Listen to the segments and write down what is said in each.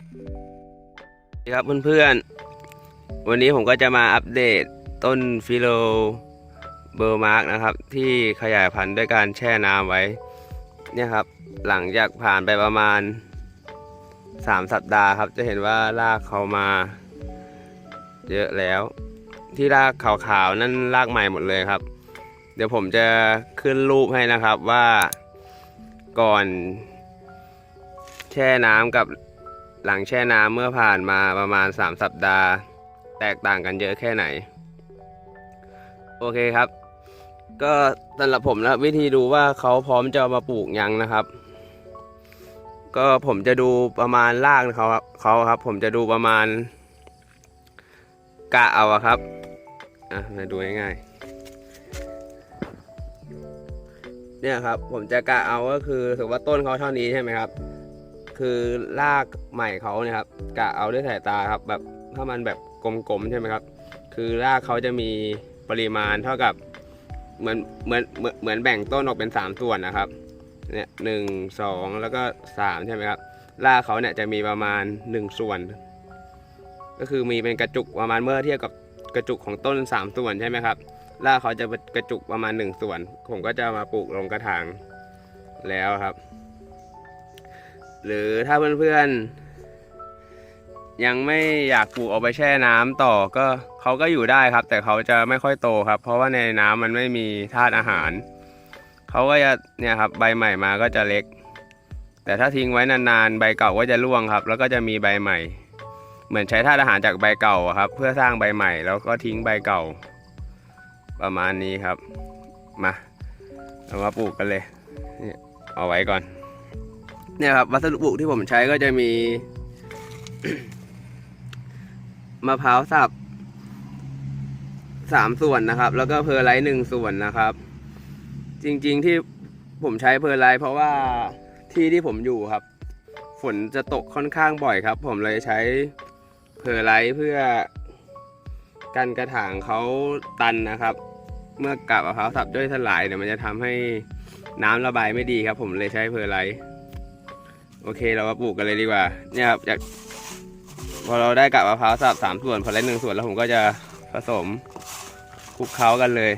สวัสดีครับเพื่อนๆ วันนี้ผมก็จะมาอัปเดตต้นฟิโลเบอร์มาร์กนะครับ ที่ขยายพันธุ์ด้วยการแช่น้ำไว้ เนี่ยครับ หลังจากผ่านไปประมาณ 3 สัปดาห์ครับ จะเห็นว่ารากเขามา เยอะแล้ว ที่รากขาวๆ นั่นรากใหม่หมดเลยครับ เดี๋ยวผมจะขึ้นรูปให้นะครับว่าก่อนแช่น้ำกับ หลังแช่น้ำเมื่อผ่านมาประมาณ 3 สัปดาห์ แตกต่างกันเยอะแค่ไหน โอเคครับ ก็สำหรับผมนะวิธีดูว่าเขาพร้อมจะมาปลูกยังนะครับ ก็ผมจะดูประมาณรากเขาครับเขาครับ ผมจะดูประมาณกะเอาครับอะมาดูง่ายๆเนี่ยครับ ผมจะกะเอาก็คือถือว่าต้นเขาเท่านี้ใช่ไหมครับ คือรากใหม่เขาเนี่ยครับกะเอาด้วยสายตาครับแบบถ้ามันแบบกลมๆใช่ไหมครับ คือรากเขาจะมีปริมาณเท่ากับเหมือนเหมือนเหมือนแบ่งต้นออกเป็น 3 ส่วนนะครับเนี่ยหนึ่งสองแล้วก็3ใช่ไหมครับรากเขาเนี่ยจะมีประมาณ 1 ส่วน ก็คือมีเป็นกระจุกประมาณเมื่อเทียบกับกระจุกของต้น 3 ส่วนใช่ไหมครับรากเขาจะกระจุกประมาณ 1 ส่วน ผมก็จะมาปลูกลงกระถางแล้วครับ หรือถ้าเพื่อนๆ ยังไม่อยากปลูกเอาไปแช่น้ำต่อก็เขาก็อยู่ได้ครับ แต่เขาจะไม่ค่อยโตครับ เพราะว่าในน้ำมันไม่มีธาตุอาหาร เขาก็จะเนี่ยครับใบใหม่มาก็จะเล็ก แต่ถ้าทิ้งไว้นานๆใบเก่าก็จะร่วงครับ แล้วก็จะมีใบใหม่ เหมือนใช้ธาตุอาหารจากใบเก่าครับ เพื่อสร้างใบใหม่ แล้วก็ทิ้งใบเก่า ประมาณนี้ครับมาเรามาปลูกกันเลย เอาไว้ก่อน เนี่ยครับวัสดุปลูกที่ผมใช้ก็จะมีมะพร้าวสับสามส่วนนะครับ แล้วก็เพอร์ไลท์หนึ่งส่วนนะครับ จริงๆที่ผมใช้เพอร์ไลท์เพราะว่าที่ที่ผมอยู่ครับ ฝนจะตกค่อนข้างบ่อยครับ ผมเลยใช้เพอร์ไลท์เพื่อกันกระถางเขาตันนะครับ เมื่อกับมะพร้าวสับย่อยสลายเนี่ยมันจะทำให้น้ำระบายไม่ดีครับ ผมเลยใช้เพอร์ไลท์ โอเคเรามาปลูกกันเลยดีกว่า เนี่ยครับจากพอเราได้กับมะพร้าวสับสามส่วนพอเล่นหนึ่งส่วนแล้วผมก็จะผสมคลุกเคล้ากันเลย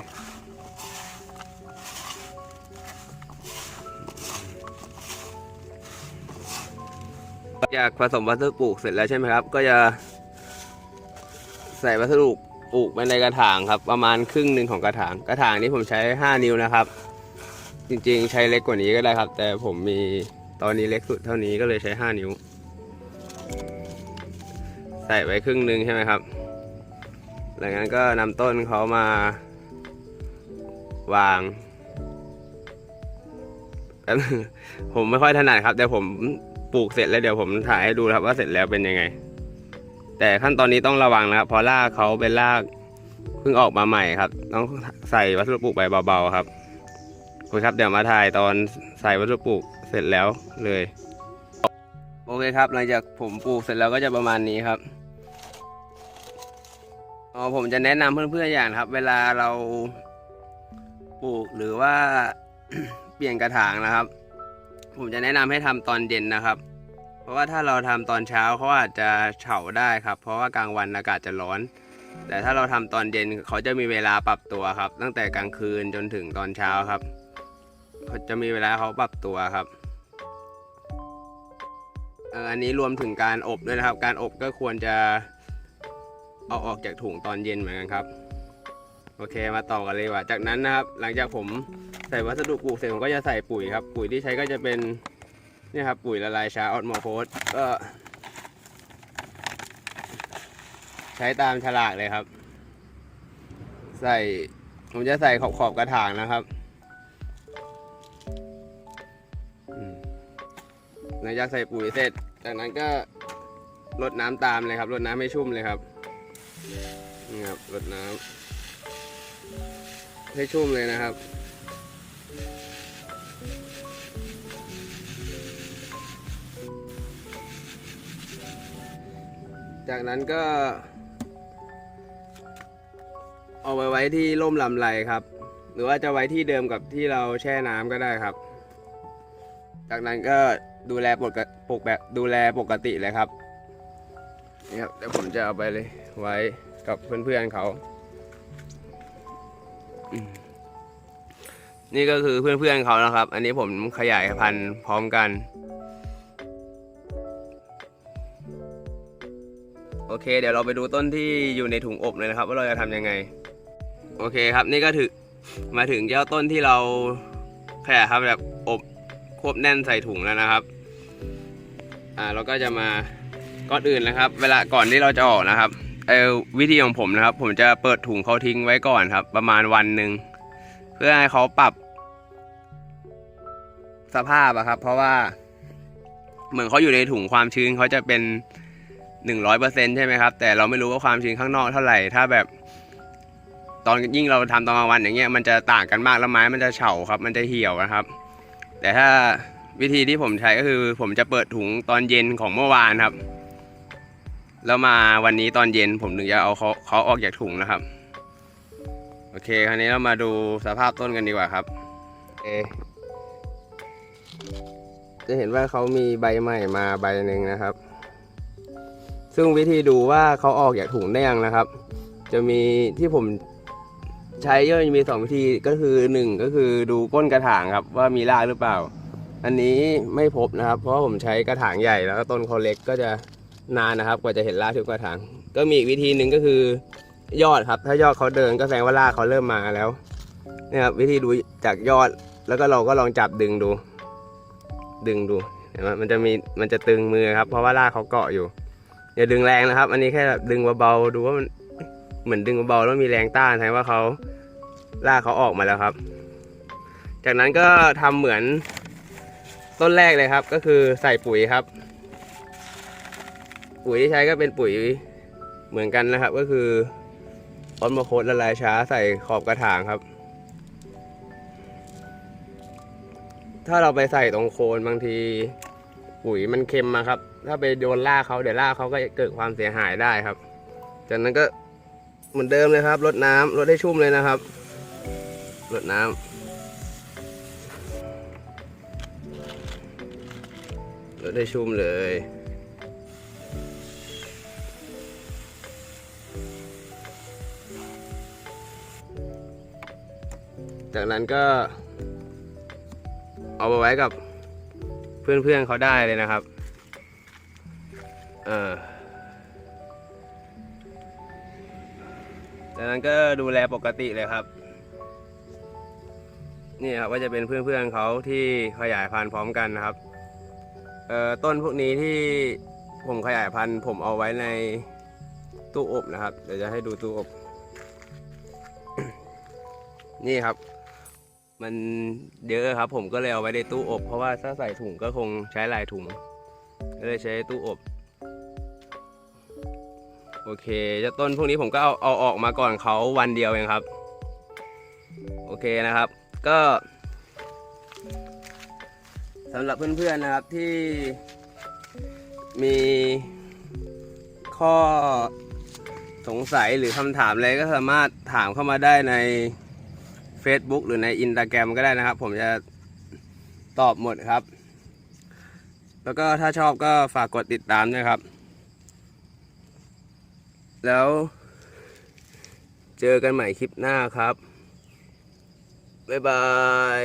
จากผสมวัสดุปลูกเสร็จแล้วใช่ไหมครับ ก็จะใส่วัสดุปลูกไปในกระถางครับ ประมาณครึ่งหนึ่งของกระถาง กระถางนี้ผมใช้ 5 นิ้วนะครับ จริงๆ ใช้เล็กกว่านี้ก็ได้ครับ แต่ผมมี ตอนนี้เล็กสุดเท่านี้ก็เลยใช้ 5 นิ้ว ใส่ไว้ครึ่งหนึ่งใช่ไหมครับ หลังจากนั้นก็นำต้นเขามา วางแป๊บนึงผมไม่ค่อยถนัดครับ แต่ผมปลูกเสร็จแล้วเดี๋ยวผมถ่ายให้ดูครับว่าเสร็จแล้วเป็นยังไง แต่ขั้นตอนนี้ต้องระวังนะครับเพราะรากเขาเป็นรากเพิ่งออกมาใหม่ครับ ต้องใส่วัสดุปลูกไปเบาๆครับโอเคครับเดี๋ยวมาถ่ายตอนใส่วัสดุปลูก เสร็จแล้วเลย โอเคครับ หลังจากผมปลูกเสร็จแล้วก็จะประมาณนี้ครับอ๋อผมจะแนะนำเพื่อนๆอย่างครับ เวลาเราปลูกหรือว่าเปลี่ยนกระถางนะครับ ผมจะแนะนำให้ทำตอนเย็นนะครับ เพราะว่าถ้าเราทำตอนเช้าเขาอาจจะเฉาได้ครับ เพราะว่ากลางวันอากาศจะร้อน แต่ถ้าเราทำตอนเย็นเขาจะมีเวลาปรับตัวครับ ตั้งแต่กลางคืนจนถึงตอนเช้าครับเขาจะมีเวลาเขาปรับตัวครับ อันนี้รวมถึงการอบด้วยนะครับ การอบก็ควรจะเอาออกจากถุงตอนเย็นเหมือนกันครับ โอเคมาต่อกันเลยว่า จากนั้นนะครับ หลังจากผมใส่วัสดุปลูกเสร็จผมก็จะใส่ปุ๋ยครับ ปุ๋ยที่ใช้ก็จะเป็นนี่ครับปุ๋ยละลายชาออดโมโพสก็ใช้ตามฉลากเลยครับ ใส่ผมจะใส่ขอบขอบกระถางนะครับหลังจากใส่ปุ๋ยเสร็จ จากนั้นก็รดน้ำตามเลยครับรดน้ำให้ชุ่มเลยครับนี่ครับรดน้ำให้ชุ่มเลยนะครับจากนั้นก็ เอาไปไว้ที่ร่มลำไรครับ หรือว่าจะไว้ที่เดิมกับที่เราแช่น้ำก็ได้ครับ จากนั้นก็ ดูแลปกปกแบบดูแลปกติเลยครับนี่ครับเดี๋ยวผมจะเอาไปเลยไว้กับเพื่อนๆเขานี่ก็คือเพื่อนๆเขานะครับ อันนี้ผมขยายพันธุ์พร้อมกัน โอเค เดี๋ยวเราไปดูต้นที่อยู่ในถุงอบเลยนะครับ ว่าเราจะทำยังไง โอเคครับ นี่ก็ถึงมาถึงเจ้าต้นที่เราขยายครับแบบอบ ควบแน่นใส่ถุงแล้วนะครับ อ่าเราก็จะมาก่อนอื่นนะครับ เวลาก่อนที่เราจะออกนะครับเออวิธีของผมนะครับ ผมจะเปิดถุงเขาทิ้งไว้ก่อนครับ ประมาณวันหนึ่งเพื่อให้เขาปรับ สภาพอะครับ เพราะว่า เหมือนเขาอยู่ในถุงความชื้นเขาจะเป็นหนึ่งร้อยเปอร์เซ็นใช่ไหมครับ แต่เราไม่รู้ว่าความชื้นข้างนอกเท่าไหร่ ถ้าแบบ ตอนยิ่งเราทำตอนกลางวันอย่างเงี้ยมันจะต่างกันมากแล้วไม้มันจะเฉาครับ มันจะเหี่ยวนะครับ แต่ถ้าวิธีที่ผมใช้ก็คือ ผมจะเปิดถุงตอนเย็นของเมื่อวานครับ แล้วมาวันนี้ตอนเย็นผมถึงจะเอาเขาเขาออกจากถุงนะครับ โอเค คราวนี้เรามาดูสภาพต้นกันดีกว่าครับเอจะเห็นว่าเขามีใบใหม่มาใบหนึ่งนะครับ ซึ่งวิธีดูว่าเขาออกจากถุงได้ยังนะครับ จะมีที่ผม ใช้ก็จะมีสองวิธีก็คือหนึ่งก็คือดูก้นกระถางครับว่ามีรากหรือเปล่า อันนี้ไม่พบนะครับ เพราะผมใช้กระถางใหญ่แล้วก็ต้นเขาเล็กก็จะนานนะครับ กว่าจะเห็นรากทุกกระถาง ก็มีอีกวิธีหนึ่งก็คือยอดครับ ถ้ายอดเขาเดินก็แสดงว่ารากเขาเริ่มมาแล้วเนี่ยครับวิธีดูจากยอดแล้วก็เราก็ลองจับดึงดู ดึงดูเห็นไหมมันจะมีมันจะตึงมือครับ เพราะว่ารากเขาเกาะอยู่อย่าดึงแรงนะครับ อันนี้แค่แบบดึงเบาๆดูว่ามันเหมือนดึงเบาๆแล้วมีแรงต้านแสดงว่าเขา รากเขาออกมาแล้วครับ จากนั้นก็ทำเหมือนต้นแรกเลยครับ ก็คือใส่ปุ๋ยครับ ปุ๋ยที่ใช้ก็เป็นปุ๋ยเหมือนกันนะครับ ก็คือต้นมโคดละลายช้าใส่ขอบกระถางครับ ถ้าเราไปใส่ตรงโคนบางทีปุ๋ยมันเค็มมาครับ ถ้าไปโดนราเขาเดี๋ยวราเขาก็เกิดความเสียหายได้ครับ จากนั้นก็เหมือนเดิมเลยครับรดน้ำรดให้ชุ่มเลยนะครับ รดน้ำรดให้ชุ่มเลยจากนั้นก็ เอาไปไว้กับเพื่อนๆเขาได้เลยนะครับ เออจากนั้นก็ดูแลปกติเลยครับ นี่ครับก็จะเป็นเพื่อนๆเขาที่ขยายพันธุ์พร้อมกันนะครับเอ่อต้นพวกนี้ที่ผมขยายพันธุ์ ผมเอาไว้ในตู้อบนะครับ เดี๋ยวจะให้ดูตู้อบ นี่ครับ มันเยอะครับ ผมก็เลยเอาไว้ในตู้อบ เพราะว่าถ้าใส่ถุงก็คงใช้หลายถุงก็เลยใช้ตู้อบโอเคจะต้นพวกนี้ผมก็เอาเอาออกมาก่อนเขาวันเดียวเองครับ โอเคนะครับ ก็สำหรับเพื่อนๆนะครับที่มีข้อสงสัยหรือคำถามอะไรก็สามารถถามเข้ามาได้ใน Facebook หรือใน Instagram ก็ได้นะครับ ผมจะตอบหมดครับ แล้วก็ถ้าชอบก็ฝากกดติดตามด้วยครับ แล้วเจอกันใหม่คลิปหน้าครับ บ๊ายบาย